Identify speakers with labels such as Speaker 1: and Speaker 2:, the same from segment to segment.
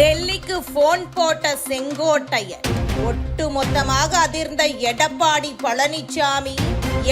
Speaker 1: டெல்லிக்கு போன் போட்ட செங்கோட்டையன் ஒட்டு மொத்தமாக அதிர்ந்த எடப்பாடி பழனிசாமி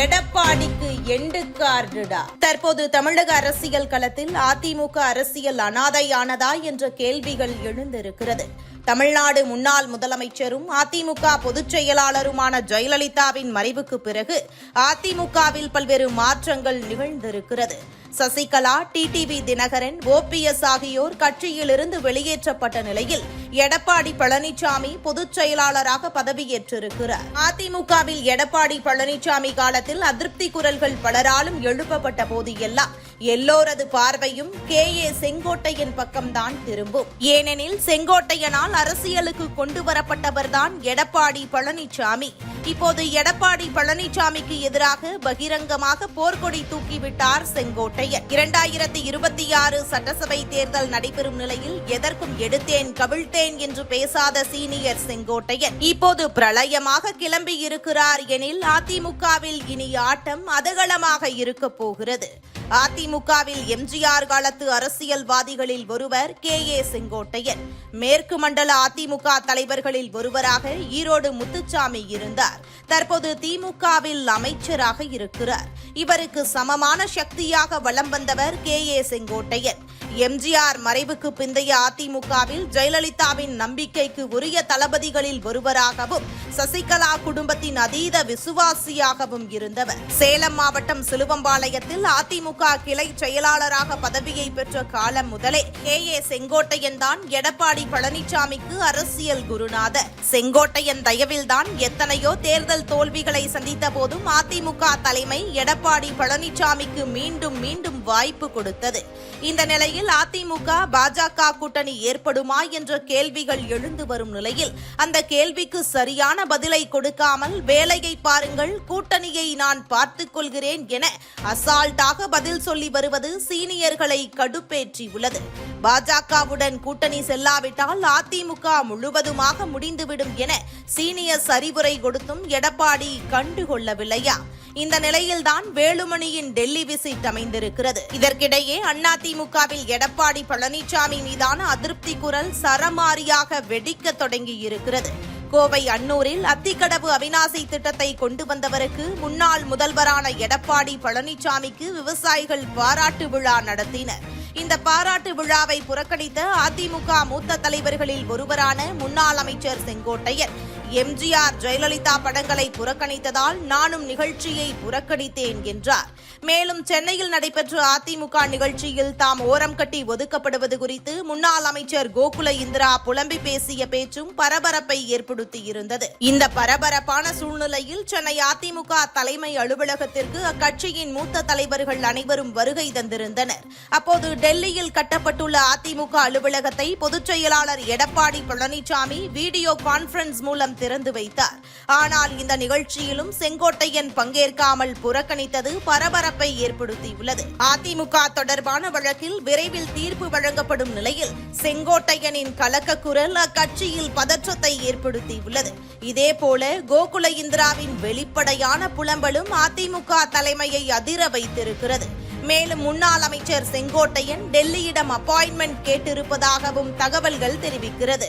Speaker 1: எடப்பாடிக்கு எண்டு கார்டுடா. தற்போது தமிழக அரசியல் களத்தில் அதிமுக அரசியல் அனாதையானதா என்ற கேள்விகள் எழுந்திருக்கிறது. தமிழ்நாடு முன்னாள் முதலமைச்சரும் அதிமுக பொதுச் செயலாளருமான ஜெயலலிதாவின் மறைவுக்கு பிறகு அதிமுகவில் பல்வேறு மாற்றங்கள் நிகழ்ந்திருக்கிறது. சசிகலா டிடிவி தினகரன் ஓபிஎஸ் ஆகியோர் கட்சியிலிருந்து வெளியேற்றப்பட்ட நிலையில் எடப்பாடி பழனிசாமி பொதுச் செயலாளராக பதவியேற்றிருக்கிறார். அதிமுகவில் எடப்பாடி பழனிசாமி காலத்தில் அதிருப்தி குரல்கள் பலராலும் எழுப்பப்பட்ட போது எல்லாம் எல்லோரது பார்வையும் கே. ஏ. செங்கோட்டையன் பக்கம்தான் திரும்பும். ஏனெனில் செங்கோட்டையனால் அரசியலுக்கு கொண்டு வரப்பட்டவர்தான் எடப்பாடி பழனிசாமி இப்போது எடப்பாடி பழனிசாமிக்கு எதிராக பகிரங்கமாக போர்க்கொடி தூக்கிவிட்டார் செங்கோட்டையன். இரண்டாயிரத்தி இருபத்தி ஆறு சட்டசபை தேர்தல் நடைபெறும் நிலையில் எதற்கும் எடுத்தேன் கவிழ்த்தேன் என்று பேசாத சீனியர் செங்கோட்டையன். இப்போது பிரளயமாக கிளம்பி இருக்கிறார் எனில் அதிமுகவில் இனி ஆட்டம் அதகலமாக இருக்கப் போகிறது. அதிமுகவில் எம்ஜிஆர் காலத்து அரசியல்வாதிகளில் ஒருவர் கே ஏ செங்கோட்டையன். மேற்கு மண்டல அதிமுக தலைவர்களில் ஒருவராக ஈரோடு முத்துச்சாமி இருந்தார். தற்போது திமுகவில் அமைச்சராக இருக்கிறார். இவருக்கு சமமான சக்தியாக வலம் வந்தவர் கே ஏ செங்கோட்டையன். எம்ஜிஆர் மறைவுக்கு பிந்தைய அதிமுகவில் ஜெயலலிதாவின் நம்பிக்கைக்கு உரிய தளபதிகளில் ஒருவராகவும் சசிகலா குடும்பத்தின் அதீத விசுவாசியாகவும் இருந்தவர். சேலம் மாவட்டம் சிலுவம்பாளையத்தில் அதிமுக கிளை செயலாளராக பதவியை பெற்ற காலம் முதலே கே. ஏ. செங்கோட்டையன் தான் எடப்பாடி பழனிசாமிக்கு அரசியல் குருநாதர். செங்கோட்டையன் தயவில்தான் எத்தனையோ தேர்தல் தோல்விகளை சந்தித்த போதும் அதிமுக தலைமை எடப்பாடி பழனிசாமிக்கு மீண்டும் மீண்டும் வாய்ப்பு கொடுத்தது. இந்த நிலையில் அதிமுக பாஜக கூட்டணி ஏற்படுமா என்ற கேள்விகள் எழுந்து வரும் நிலையில் அந்த கேள்விக்கு சரியான பதிலை கொடுக்காமல் வேலையை பாருங்கள் கூட்டணியை நான் பார்த்துக் கொள்கிறேன் என அசால்ட்டாக பதில் சொல்லி வருவது சீனியர்களை கடுப்பேற்றி உள்ளது. பாஜகவுடன் கூட்டணி செல்லாவிட்டால் அதிமுக முழுவதுமாக முடிந்துவிடும் என சீனியர் அறிவுரை கொடுத்தும் எடப்பாடி கண்டுகொள்ளவில்லையா? இந்த நிலையில்தான் வேலுமணியின் டெல்லி விசிட் அமைந்திருக்கிறது. இதற்கிடையே அதிமுகவில் எடப்பாடி பழனிசாமி மீதான அதிருப்தி குரல் சரமாரியாக வெடிக்க தொடங்கியிருக்கிறது. கோவை அன்னூரில் அத்திக்கடவு அவிநாசி திட்டத்தை கொண்டு வந்தவருக்கு முன்னாள் முதல்வரான எடப்பாடி பழனிசாமிக்கு விவசாயிகள் பாராட்டு விழா நடத்தினர். இந்த பாராட்டு விழாவை புறக்கணித்த அதிமுக மூத்த தலைவர்களில் ஒருவரான முன்னாள் அமைச்சர் செங்கோட்டையன் எம்ஜிஆர் ஜெயலலிதா படங்களை புறக்கணித்ததால் நானும் நிகழ்ச்சியை புறக்கணித்தேன் என்றார். மேலும் சென்னையில் நடைபெற்ற அதிமுக நிகழ்ச்சியில் தாம் ஓரம் கட்டி ஒதுக்கப்படுவது குறித்து முன்னாள் அமைச்சர் கோகுல இந்திரா புலம்பி பேசிய பேச்சும் பரபரப்பை ஏற்படுத்தியிருந்தது. இந்த பரபரப்பான சூழ்நிலையில் சென்னை அதிமுக தலைமை அலுவலகத்திற்கு அக்கட்சியின் மூத்த தலைவர்கள் அனைவரும் வருகை தந்திருந்தனர். அப்போது டெல்லியில் கட்டப்பட்டுள்ள அதிமுக அலுவலகத்தை பொதுச் செயலாளர் எடப்பாடி பழனிசாமி வீடியோ கான்பரன்ஸ் மூலம் திறந்து வைத்தார். ஆனால் இந்த நிகழ்ச்சியிலும் செங்கோட்டையன் பங்கேற்காமல் புறக்கணித்தது பரபரப்பை ஏற்படுத்தியுள்ளது. அதிமுக தொடர்பான வழக்கில் விரைவில் தீர்ப்பு வழங்கப்படும் நிலையில் செங்கோட்டையனின் கலக்க குரல் அக்கட்சியில் பதற்றத்தை ஏற்படுத்தியுள்ளது. இதேபோல கோகுல இந்திராவின் வெளிப்படையான புலம்பலும் அதிமுக தலைமையை அதிர வைத்திருக்கிறது. மேலும் முன்னாள் அமைச்சர் செங்கோட்டையன் டெல்லியிடம் அப்பாயின்மெண்ட் கேட்டிருப்பதாகவும் தகவல்கள் தெரிவிக்கிறது.